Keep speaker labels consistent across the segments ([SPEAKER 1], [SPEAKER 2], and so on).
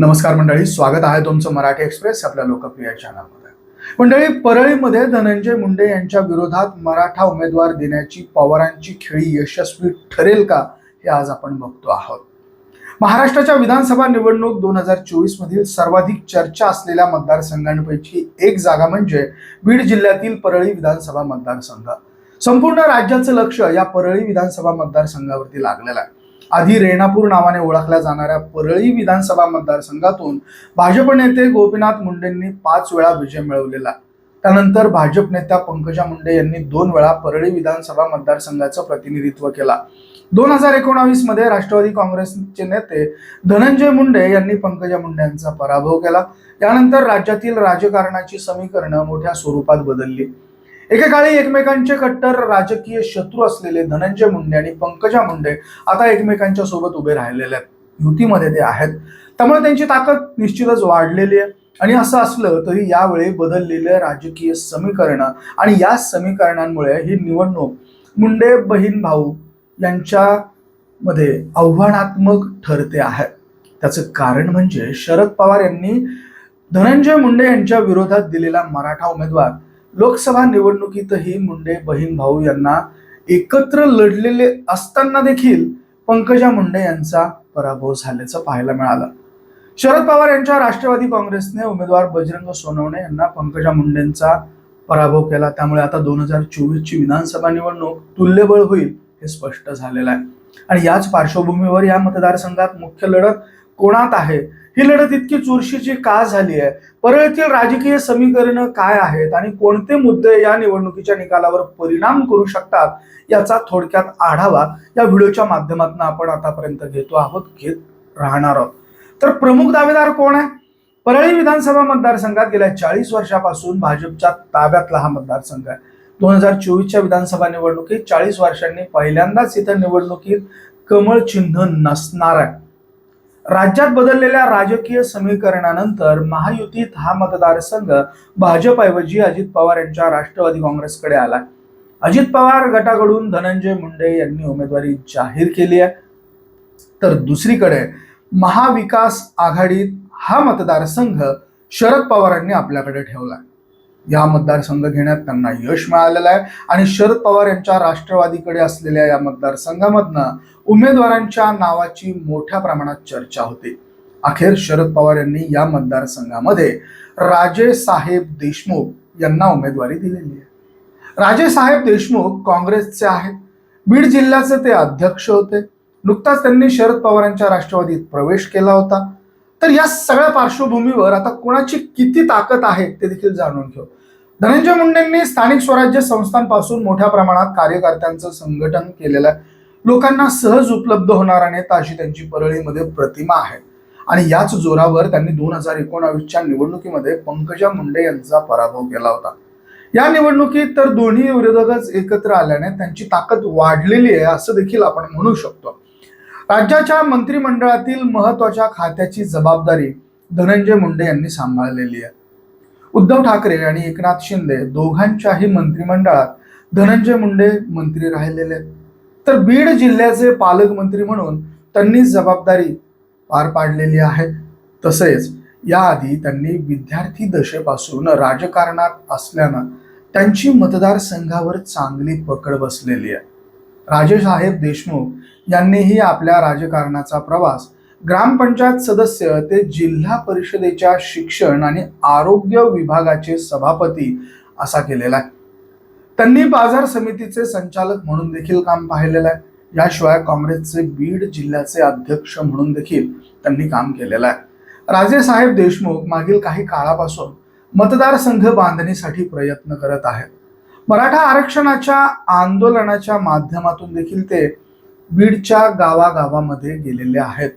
[SPEAKER 1] नमस्कार मंडळी स्वागत आहे तुमचं मराठी एक्सप्रेस आपल्या लोकप्रिय चॅनलमध्ये. मंडळी परळीमध्ये धनंजय मुंडे यांच्या विरोधात मराठा उमेदवार देण्याची पवारांची खेळी यशस्वी ठरेल का हे आज आपण बघतो आहोत. महाराष्ट्राच्या विधानसभा निवडणूक दोन हजार चोवीस मधील सर्वाधिक चर्चा असलेल्या मतदारसंघांपैकी एक जागा म्हणजे बीड जिल्ह्यातील परळी विधानसभा मतदारसंघ. संपूर्ण राज्याचं लक्ष या परळी विधानसभा मतदारसंघावरती लागलेलं आहे. आधी रेणापूर नावाने ओळखल्या जाणाऱ्या परळी विधानसभा मतदारसंघातून भाजप नेते गोपीनाथ मुंडेंनी पाच वेळा विजय मिळवलेला. त्यानंतर भाजप नेत्या पंकजा मुंडे यांनी दोन वेळा परळी विधानसभा मतदारसंघाचं प्रतिनिधित्व केला. दोन हजार एकोणावीसमध्ये राष्ट्रवादी काँग्रेसचे नेते धनंजय मुंडे यांनी पंकजा मुंडे यांचा पराभव केला. त्यानंतर राज्यातील राजकारणाची समीकरणं मोठ्या स्वरूपात बदलली. एकेकाळी एकमेकांचे कट्टर राजकीय शत्रू असलेले धनंजय मुंडे आणि पंकजा मुंडे आता एकमेकांच्या सोबत उभे राहिलेले आहेत. युतीमध्ये ते आहेत. त्यामुळे त्यांची ताकद निश्चितच वाढलेली आहे. आणि असं असलं तरी यावेळी बदललेलं राजकीय समीकरणं आणि या समीकरणांमुळे ही निवडणूक मुंडे बहीण भाऊ यांच्यामध्ये आव्हानात्मक ठरते आहे. त्याचं कारण म्हणजे शरद पवार यांनी धनंजय मुंडे यांच्या विरोधात दिलेला मराठा उमेदवार लोकसभा निवडणुकीतही मुंडे बहीण भाऊ यांना एकत्र लढलेले असताना देखील पंकजा मुंडे यांचा पराभव झाल्याचं पाहायला मिळालं. शरद पवार यांच्या राष्ट्रवादी काँग्रेसने उमेदवार बजरंग सोनवणे यांना पंकजा मुंडेंचा पराभव केला. त्यामुळे आता दोन हजार चोवीस ची विधानसभा निवडणूक तुल्यबळ होईल हे स्पष्ट झालेलं आहे. आणि याच पार्श्वभूमीवर या मतदारसंघात मुख्य लढत कोणात आहे? ही लढत इतकी चुरशीची का झाली आहे? परळीतील राजकीय समीकरणं काय आहेत आणि कोणते मुद्दे या निवडणुकीच्या निकालावर परिणाम करू शकतात याचा थोडक्यात आढावा या व्हिडिओच्या माध्यमातून आपण आतापर्यंत घेतो आहोत घेत राहणार आहोत. तर प्रमुख दावेदार कोण आहे? परळी विधानसभा मतदारसंघात गेल्या चाळीस वर्षापासून भाजपच्या ताब्यातला हा मतदारसंघ आहे. दोन हजार चोवीसच्या विधानसभा निवडणुकीत चाळीस वर्षांनी पहिल्यांदाच इथं निवडणुकीत कमळ चिन्ह नसणार आहे. राज्यात बदललेल्या राजकीय समीकरणानंतर महायुतीत हा मतदारसंघ भाजपऐवजी अजित पवार यांच्या राष्ट्रवादी काँग्रेसकडे आला अजित पवार गटाकडून धनंजय मुंडे यांनी उमेदवारी जाहीर केली आहे. तर दुसरीकडे महाविकास आघाडीत हा मतदारसंघ शरद पवारांनी आपल्याकडे ठेवला या मतदारसंघ घेण्यात त्यांना यश मिळालेलं आहे. आणि शरद पवार यांच्या राष्ट्रवादीकडे असलेल्या या मतदारसंघामधनं उमेदवारांच्या नावाची मोठ्या प्रमाणात चर्चा होती. अखेर शरद पवार यांनी या मतदारसंघामध्ये राजे साहेब देशमुख यांना उमेदवारी दिलेली आहे. राजे साहेब देशमुख काँग्रेसचे आहेत. बीड जिल्ह्याचे ते अध्यक्ष होते. नुकताच त्यांनी शरद पवारांच्या राष्ट्रवादीत प्रवेश केला होता. तर या सगळ्या पार्श्वभूमीवर आता कोणाची किती ताकद आहे ते देखील जाणून घेऊ. धनंजय मुंडेंनी स्थानिक स्वराज्य संस्थांपासून मोठ्या प्रमाणात कार्यकर्त्यांचं संघटन केलेलं आहे. लोकांना सहज उपलब्ध होणारा नेता अशी त्यांची परळीमध्ये प्रतिमा आहे. आणि याच जोरावर त्यांनी दोन हजार एकोणावीसच्या निवडणुकीमध्ये पंकजा मुंडे यांचा पराभव केला होता. या निवडणुकीत तर दोन्ही विरोधकच एकत्र आल्याने त्यांची ताकद वाढलेली आहे असं देखील आपण म्हणू शकतो. राज्याच्या मंत्रिमंडळातील महत्त्वाच्या खात्याची जबाबदारी धनंजय मुंडे यांनी सांभाळलेली आहे. उद्धव ठाकरे आणि एकनाथ शिंदे दोघांच्याही मंत्रिमंडळात धनंजय मुंडे मंत्री राहिलेले आहेत. तर बीड जिल्ह्याचे पालकमंत्री म्हणून त्यांनी जबाबदारी पार पाडलेली आहे. तसेच याआधी त्यांनी विद्यार्थी दशेपासून राजकारणात असल्यानं त्यांची मतदारसंघावर चांगली पकड बसलेली आहे. राजेसाहेब देशमुख यांनीही आपल्या राजकारणाचा प्रवास. ग्रामपंचायत सदस्य ते जिल्हा परिषदेच्या शिक्षण आणि आरोग्य विभागाचे सभापती असा केलेला आहे. त्यांनी बाजार समितीचे संचालक म्हणून देखील काम पाहिलेलं आहे. याशिवाय काँग्रेसचे बीड जिल्ह्याचे अध्यक्ष म्हणून देखील त्यांनी काम केलेलं आहे. राजेसाहेब देशमुख मागील काही काळापासून मतदारसंघ बांधणीसाठी प्रयत्न करत आहेत. मराठा आरक्षणाच्या आंदोलनाच्या माध्यमातून देखील ते बीडच्या गावागावामध्ये गेलेले आहेत.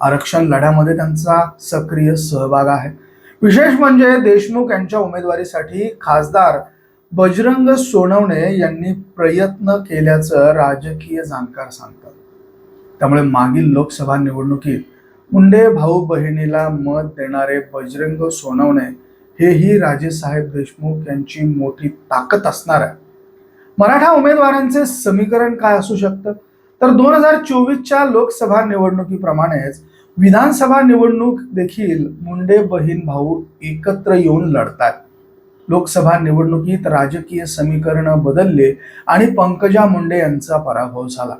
[SPEAKER 1] आरक्षण लढ्यामध्ये त्यांचा सक्रिय सहभाग आहे. विशेष म्हणजे देशमुख यांच्या उमेदवारीसाठी खासदार बजरंग सोनवणे यांनी प्रयत्न केल्याचं राजकीय जाणकार सांगतात. त्यामुळे मागील लोकसभा निवडणुकीत मुंडे भाऊ बहिणीला मत देणारे बजरंग सोनवणे हेही राजेसाहेब देशमुख यांची मोठी ताकद असणार आहे. मराठा उमेदवारांचे समीकरण काय असू शकतं? तर दोन हजार चोवीसच्या लोकसभा निवडणुकीप्रमाणेच विधानसभा निवडणूक देखील मुंडे बहीण भाऊ एकत्र येऊन लढतात. लोकसभा निवडणुकीत राजकीय समीकरण बदलले आणि पंकजा मुंडे यांचा पराभव झाला.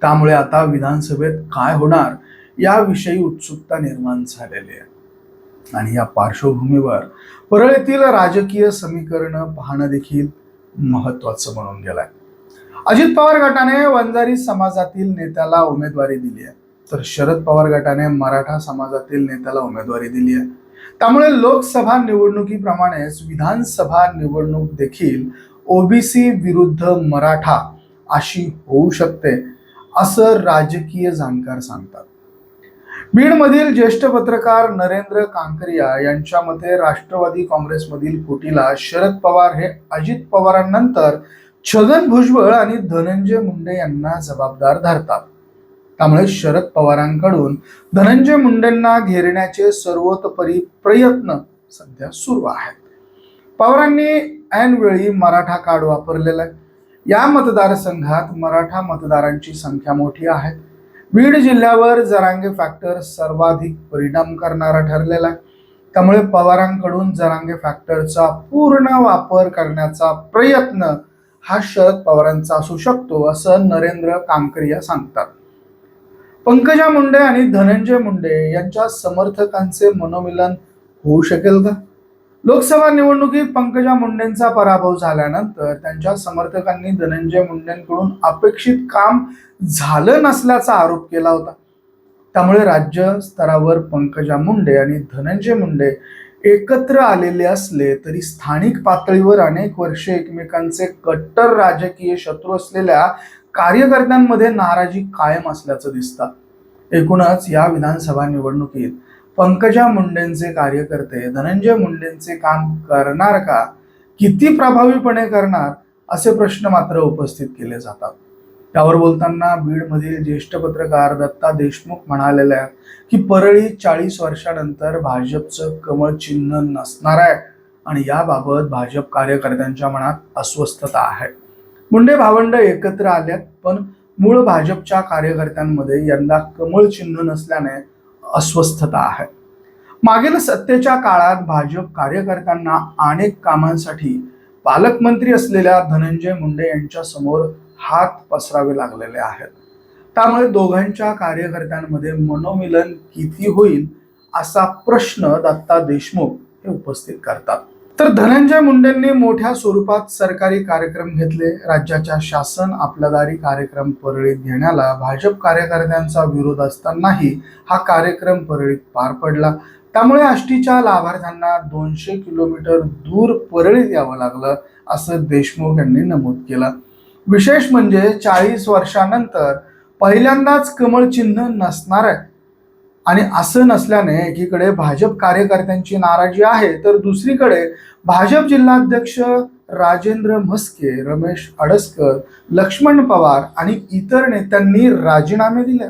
[SPEAKER 1] त्यामुळे आता विधानसभेत काय होणार याविषयी उत्सुकता निर्माण झालेली आहे. आणि या पार्श्वभूमीवर परळीतील राजकीय समीकरण पाहणं देखील महत्वाचं म्हणून गेलंय. अजित पवार गटाने वंजारी समाजातील नेत्याला उमेदवारी दिली आहे तर शरद पवार गटाने मराठा समाजातील नेत्याला उमेदवारी दिली आहे त्यामुळे लोकसभा निवडणुकीप्रमाणेच विधानसभा निवडणूक देखील ओबीसी विरुद्ध मराठा अशी होऊ शकते असं राजकीय जाणकार सांगतात. बीडमधील ज्येष्ठ पत्रकार नरेंद्र कांकरिया यांच्या मते राष्ट्रवादी काँग्रेसमधील फुटीला शरद पवार हे अजित पवारांनंतर छगन भुजबळ आणि धनंजय मुंडे यांना जबाबदार धरतात. त्यामुळे शरद पवारांकडून धनंजय मुंडेंना घेरण्याचे सर्वोतपरी प्रयत्न सध्या सुरू आहेत. पवारांनी ऐनवेळी मराठा कार्ड वापरलेलं आहे. या मतदारसंघात मराठा मतदारांची संख्या मोठी आहे. बीड जिल्ह्यावर जरांगे फॅक्टर सर्वाधिक परिणाम करणारा ठरलेला आहे. त्यामुळे पवारांकडून जरांगे फॅक्टरचा पूर्ण वापर करण्याचा प्रयत्न हा शरद पवारांचा असू शकतो असं नरेंद्र कांकरिया सांगतात. पंकजा मुंडे आणि धनंजय मुंडे यांच्या समर्थकांचे मनोमिलन होऊ शकेल का? लोकसभा निवडणुकीत पंकजा मुंडेंचा पराभव झाल्यानंतर त्यांच्या समर्थकांनी धनंजय मुंडेंकडून अपेक्षित काम झालं नसल्याचा आरोप केला होता. त्यामुळे राज्य स्तरावर पंकजा मुंडे आणि धनंजय मुंडे एकत्र आलेले असले तरी स्थानिक पातळीवर अनेक वर्षे एकमेकांचे कट्टर राजकीय शत्रू असलेल्या कार्यकर्त्यांमध्ये नाराजी कायम असल्याचं दिसतं. एकूणच या विधानसभा निवडणुकीत पंकजा मुंडेंचे कार्यकर्ते धनंजय मुंडेंचे काम करणार का? किती प्रभावीपणे करणार? असे प्रश्न मात्र उपस्थित केले जातात. त्यावर बोलताना बीडमधील ज्येष्ठ पत्रकार दत्ता देशमुख म्हणालेल्या की परळी चाळीस वर्षानंतर भाजपचं कमळ चिन्ह नसणार आहे आणि याबाबत भाजप कार्यकर्त्यांच्या मनात अस्वस्थता आहे. मुंडे भावंड एकत्र आल्यात पण मूळ भाजपच्या कार्यकर्त्यांमध्ये यंदा कमळ चिन्ह नसल्याने अस्वस्थता आहे. मागील सत्तेच्या काळात भाजप कार्यकर्त्यांना अनेक कामांसाठी पालकमंत्री असलेल्या धनंजय मुंडे यांच्या समोर हात पसरावे लागलेले आहेत. त्यामुळे दोघांच्या कार्यकर्त्यांमध्ये मनोमिलन किती होईल असा प्रश्न दत्ता देशमुख हे उपस्थित करतात. तर धनंजय मुंडेंनी मोठ्या स्वरूपात सरकारी कार्यक्रम घेतले. राज्याच्या शासन आपल्यादारी कार्यक्रम परळीत घेण्याला भाजप कार्यकर्त्यांचा विरोध असतानाही हा कार्यक्रम परळीत पार पडला. त्यामुळे आष्टीच्या लाभार्थ्यांना दोनशे किलोमीटर दूर परळीत यावं लागलं असं देशमुख यांनी नमूद केलं. विशेष म्हणजे चाळीस वर्षानंतर पहिल्यांदाच कमळ चिन्ह नसणार आहे आणि असं नसल्याने एकीकडे भाजप कार्यकर्त्यांची नाराजी आहे तर दुसरीकडे भाजप जिल्हाध्यक्ष राजेंद्र म्हस्के रमेश अडसकर लक्ष्मण पवार आणि इतर नेत्यांनी राजीनामे दिले.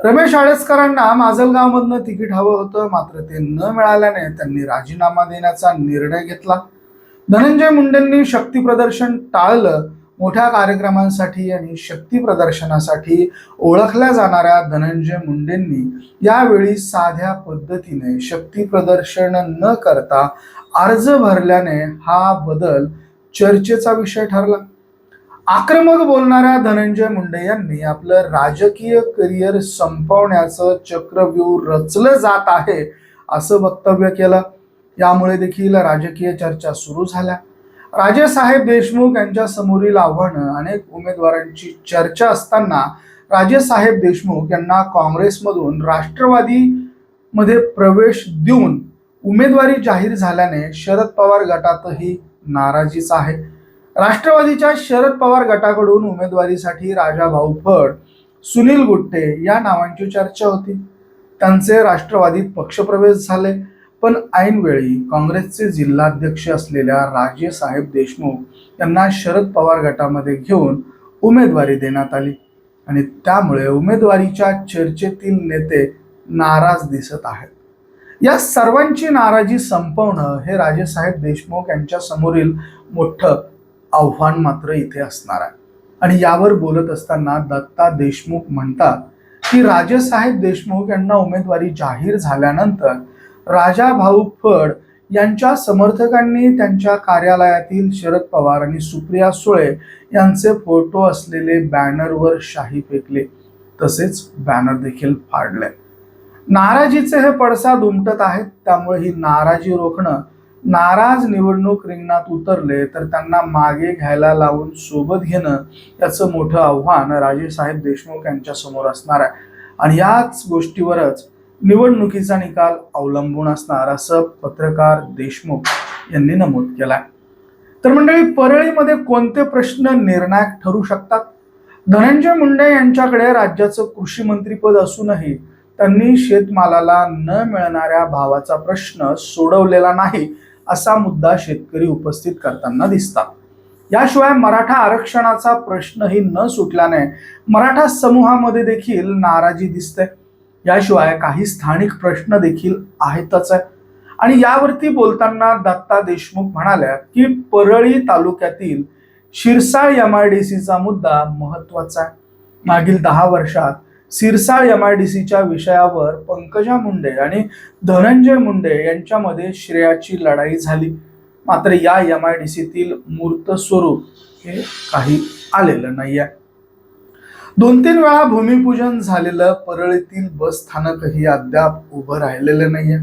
[SPEAKER 1] रमेश आळसकरांना माजलगावमधनं तिकीट हवं होतं मात्र ते न मिळाल्याने त्यांनी राजीनामा देण्याचा निर्णय घेतला. धनंजय मुंडेंनी शक्ती प्रदर्शन टाळलं मोठ्या कार्यक्रमांसाठी आणि शक्ती प्रदर्शनासाठी ओळखल्या जाणाऱ्या धनंजय मुंडेंनी यावेळी साध्या पद्धतीने शक्ती प्रदर्शन न करता अर्ज भरल्याने हा बदल चर्चेचा विषय ठरला. आक्रमक बोलणाऱ्या धनंजय मुंडे यांनी आपलं राजकीय करिअर संपवण्याचं चक्रव्यूह रचलं जात आहे असं वक्तव्य केलं. यामुळे देखील राजकीय चर्चा सुरू झाल्या. राजेसाहेब देशमुख यांच्या समोरील आव्हानं अनेक उमेदवारांची चर्चा असताना राजेसाहेब देशमुख यांना काँग्रेसमधून राष्ट्रवादीमध्ये प्रवेश देऊन उमेदवारी जाहीर झाल्याने शरद पवार गटातही नाराजीच आहे. राष्ट्रवादीच्या शरद पवार गटाकडून उमेदवारीसाठी राजा भाऊ फड सुनील गुट्टे या नावांची चर्चा होती. त्यांचे राष्ट्रवादीत पक्षप्रवेश झाले. पण ऐनवेळी काँग्रेसचे जिल्हाध्यक्ष असलेल्या राजे साहेब देशमुख यांना शरद पवार गटामध्ये घेऊन उमेदवारी देण्यात आली. आणि त्यामुळे उमेदवारीच्या चर्चेतील नेते नाराज दिसत आहेत. या सर्वांची नाराजी संपवणं हे राजेसाहेब देशमुख यांच्या समोरील मोठं आव्हान मात्र इथे असणार आहे. आणि यावर बोलत असताना दत्ता देशमुख म्हणतात की राजेसाहेब देशमुख यांना उमेदवारी जाहीर झाल्यानंतर राजा भाऊ फड यांच्या समर्थकांनी त्यांच्या कार्यालयातील शरद पवार आणि सुप्रिया सुळे यांचे फोटो असलेले बॅनरवर शाही फेकले. तसेच बॅनर देखील फाडले. नाराजीचे हे पडसाद उमटत आहेत त्यामुळे ही नाराजी रोखणं नाराज निवडणूक रिंगणात उतरले तर त्यांना मागे घ्यायला लावून सोबत घेणं याचं मोठं आव्हान राजेसाहेब देशमुख यांच्या समोर असणार आहे. आणि याच गोष्टीवरच निवडणुकीचा निकाल अवलंबून असणार असं पत्रकार देशमुख यांनी नमूद केलाय. तर मंडळी परळीमध्ये कोणते प्रश्न निर्णायक ठरू शकतात? धनंजय मुंडे यांच्याकडे राज्याचं कृषी मंत्रीपद असूनही त्यांनी शेतमालाला न मिळणाऱ्या भावाचा प्रश्न सोडवलेला नाही असा मुद्दा शेतकरी उपस्थित करताना दिसतात. याशिवाय मराठा आरक्षणाचा प्रश्नही न सुटल्याने मराठा समूहामध्ये देखील नाराजी दिसते. याशिवाय काही स्थानिक प्रश्न देखील आहेतच. आहे आणि यावरती बोलताना दत्ता देशमुख म्हणाल्या की परळी तालुक्यातील शिरसाळ एम आय डी सीचा मुद्दा महत्त्वाचा आहे. मागील दहा वर्षात सिरसाळ एम आय डी सीच्या विषयावर पंकजा मुंडे आणि धनंजय मुंडे यांच्यामध्ये श्रेयाची लढाई झाली. मात्र या एम आय डी सीतील मूर्त स्वरूप हे काही आलेलं नाही आहे दोन तीन वेळा भूमिपूजन झालेलं परळीतील बस स्थानकही अद्याप उभं राहिलेलं नाहीये.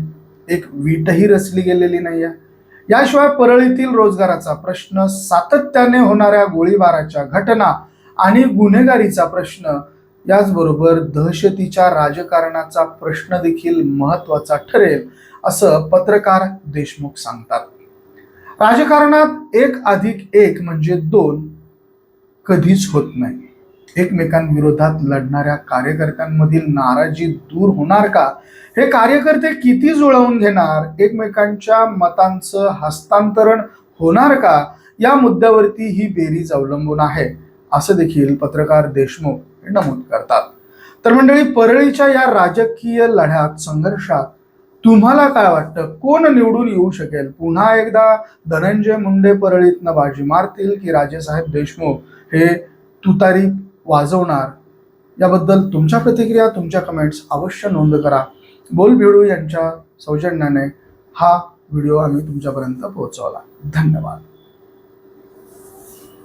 [SPEAKER 1] एक वीटही रचली गेलेली नाहीये. याशिवाय परळीतील रोजगाराचा प्रश्न सातत्याने होणाऱ्या गोळीबाराच्या घटना आणि गुन्हेगारीचा प्रश्न याचबरोबर दहशतीच्या राजकारणाचा प्रश्न देखील महत्त्वाचा ठरेल असं पत्रकार देशमुख सांगतात. राजकारणात एक अधिक एक म्हणजे दोन कधीच होत नाही. एकमेकांविरोधात लढणाऱ्या कार्यकर्त्यांमधील नाराजी दूर होणार का? हे कार्यकर्ते किती जुळवून घेणार? एकमेकांच्या मतांचं हस्तांतरण होणार का? या मुद्द्यावरती ही बेरीज अवलंबून आहे. असं देखील पत्रकार देशमुख हे नमूद करतात. तर मंडळी परळीच्या या राजकीय लढ्यात संघर्षात तुम्हाला काय वाटतं? कोण निवडून येऊ शकेल? पुन्हा एकदा धनंजय मुंडे परळीतनं बाजी मारतील की राजेसाहेब देशमुख? हे तुतारी वाजवणार याबद्दल तुमच्या प्रतिक्रिया तुमच्या कमेंट्स अवश्य नोंद करा. बोल भिडू यांच्या सौजन्याने हा व्हिडिओ आम्ही तुमच्यापर्यंत पोहोचवला. धन्यवाद.